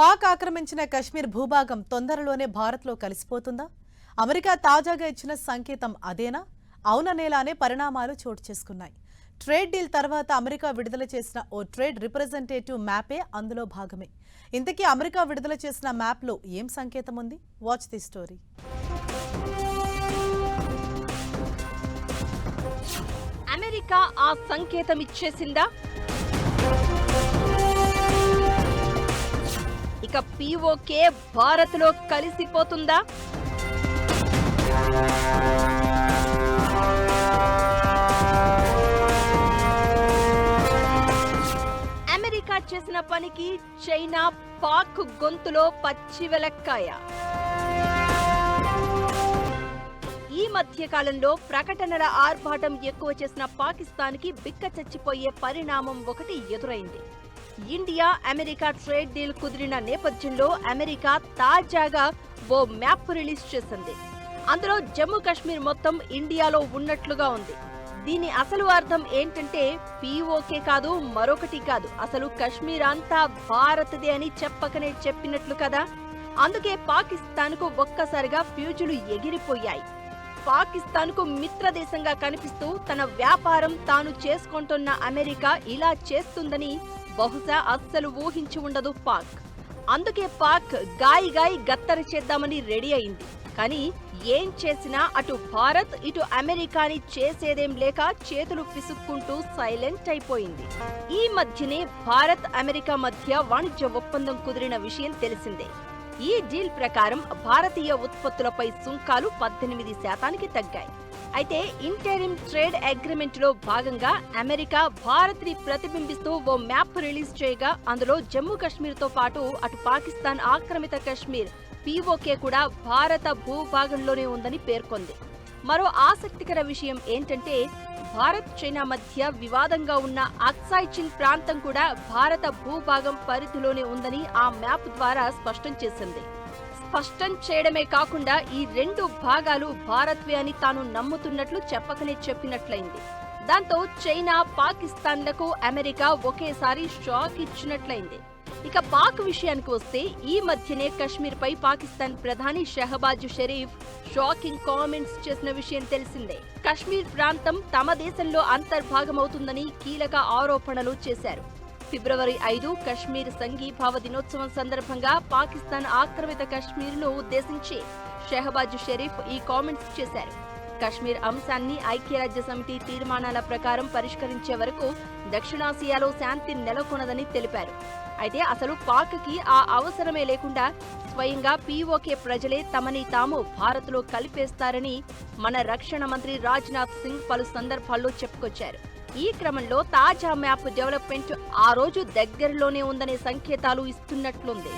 పాక్ ఆక్రమించిన కశ్మీర్ భూభాగం తొందరలోనే భారత్లో కలిసిపోతుందా? అమెరికా తాజాగా ఇచ్చిన సంకేతం అదేనా? అవుననేలానే పరిణామాలు చోటు చేసుకున్నాయి. ట్రేడ్ డీల్ తర్వాత అమెరికా విడుదల చేసిన ఓ ట్రేడ్ రిప్రజెంటేటివ్ మ్యాపే అందులో భాగమే. ఇంతకీ అమెరికా విడుదల చేసిన మ్యాప్లో ఏం సంకేతం ఉంది? Watch the story. అమెరికా ఆ సంకేతం ఇచ్చేసిందా? ఇక పీఓకే భారత్లో కలిసిపోతుందా? అమెరికా చేసిన పనికి చైనా పాక్ గొంతులో పచ్చి వెలక్కాయ. ఈ మధ్య కాలంలో ప్రకటనల ఆర్భాటం ఎక్కువ చేసిన పాకిస్తాన్కి బిక్క చచ్చిపోయే పరిణామం ఒకటి ఎదురైంది. ఇండియా అమెరికా ట్రేడ్ డీల్ కుదిరిన నేపథ్యంలో అమెరికా తాజాగా ఓ మ్యాప్ రిలీజ్ చేసింది. అందులో జమ్మూ కాశ్మీర్ మొత్తం ఇండియాలో ఉన్నట్లుగా ఉంది. దీని అసలు అర్థం ఏంటంటే పీఓకే కాదు మరొకటి కాదు. అసలు కశ్మీర్ అంతా భారత్దే అని చెప్పకనే చెప్పినట్లు కదా. అందుకే పాకిస్తాన్కు ఒక్కసారిగా ఫ్యూజులు ఎగిరిపోయాయి. పాకిస్తాన్కు మిత్రదేశంగా కనిపిస్తూ తన వ్యాపారం తాను చేసుకుంటున్న అమెరికా ఇలా చేస్తుందని బహుశా అస్సలు ఊహించి ఉండదు పాక్. అందుకే పాక్ గాయి గాయి గత్తర చేద్దామని రెడీ అయింది. కానీ ఏం చేసినా అటు భారత్ ఇటు అమెరికాని చేసేదేం లేక చేతులు పిసుక్కుంటూ సైలెంట్ అయిపోయింది. ఈ మధ్యనే భారత్ అమెరికా మధ్య వాణిజ్య ఒప్పందం కుదిరిన విషయం తెలిసిందే. ఈ డీల్ ప్రకారం భారతీయ ఉత్పత్తులపై సుంకాలు పద్దెనిమిది శాతానికి తగ్గాయి. అయితే ఇంటరిమ్ ట్రేడ్ అగ్రిమెంట్లో భాగంగా అమెరికా భారత్ని ప్రతిబింబిస్తూ ఓ మ్యాప్ రిలీజ్ చేయగా అందులో జమ్మూ కాశ్మీర్తో పాటు అటు పాకిస్తాన్ ఆక్రమిత కాశ్మీర్ పీఓకే కూడా భారత భూభాగంలోనే ఉందని పేర్కొంది. మరో ఆసక్తికర విషయం ఏంటంటే భారత్ చైనా మధ్య వివాదంగా ఉన్న అక్సాయ్చిన్ ప్రాంతం కూడా భారత భూభాగం పరిధిలోనే ఉందని ఆ మ్యాప్ ద్వారా స్పష్టం చేసింది. స్పష్టం చేయడమే కాకుండా ఈ రెండు భాగాలు భారత్వే అని తాను నమ్ముతున్నట్లు చెప్పకనే చెప్పినట్లయింది. దాంతో చైనా పాకిస్తాన్లకు అమెరికా ఒకేసారి షాక్ ఇచ్చినట్లయింది. ఇక పాక్ విషయానికి వస్తే ఈ మధ్యనే కశ్మీర్పై పాకిస్తాన్ ప్రధాని షహబాజ్ షరీఫ్ షాకింగ్ కామెంట్స్ చేసిన విషయం తెలిసిందే. కశ్మీర్ ప్రాంతం తమ దేశంలో అంతర్భాగమవుతుందని కీలక ఆరోపణలు చేశారు. ఫిబ్రవరి ఐదు కశ్మీర్ సంఘీభావ దినోత్సవం సందర్భంగా పాకిస్తాన్ ఆక్రమిత కశ్మీర్ను ఉద్దేశించి షెహబాజ్ షరీఫ్ ఈ కామెంట్స్ చేశారు. కశ్మీర్ అంశాన్ని ఐక్యరాజ్య సమితి తీర్మానాల ప్రకారం పరిష్కరించే వరకు దక్షిణాసియాలో శాంతి నెలకొనదని తెలిపారు. అయితే అసలు పాక్కి ఆ అవసరమే లేకుండా స్వయంగా పీఓకే ప్రజలే తమని తాము భారత్లో కలిపేస్తారని మన రక్షణ మంత్రి రాజ్నాథ్ సింగ్ పలు సందర్భాల్లో చెప్పుకొచ్చారు. ఈ క్రమంలో తాజా మ్యాప్ డెవలప్మెంట్ ఆ రోజు దగ్గరలోనే ఉందనే సంకేతాలు ఇస్తున్నట్లుంది.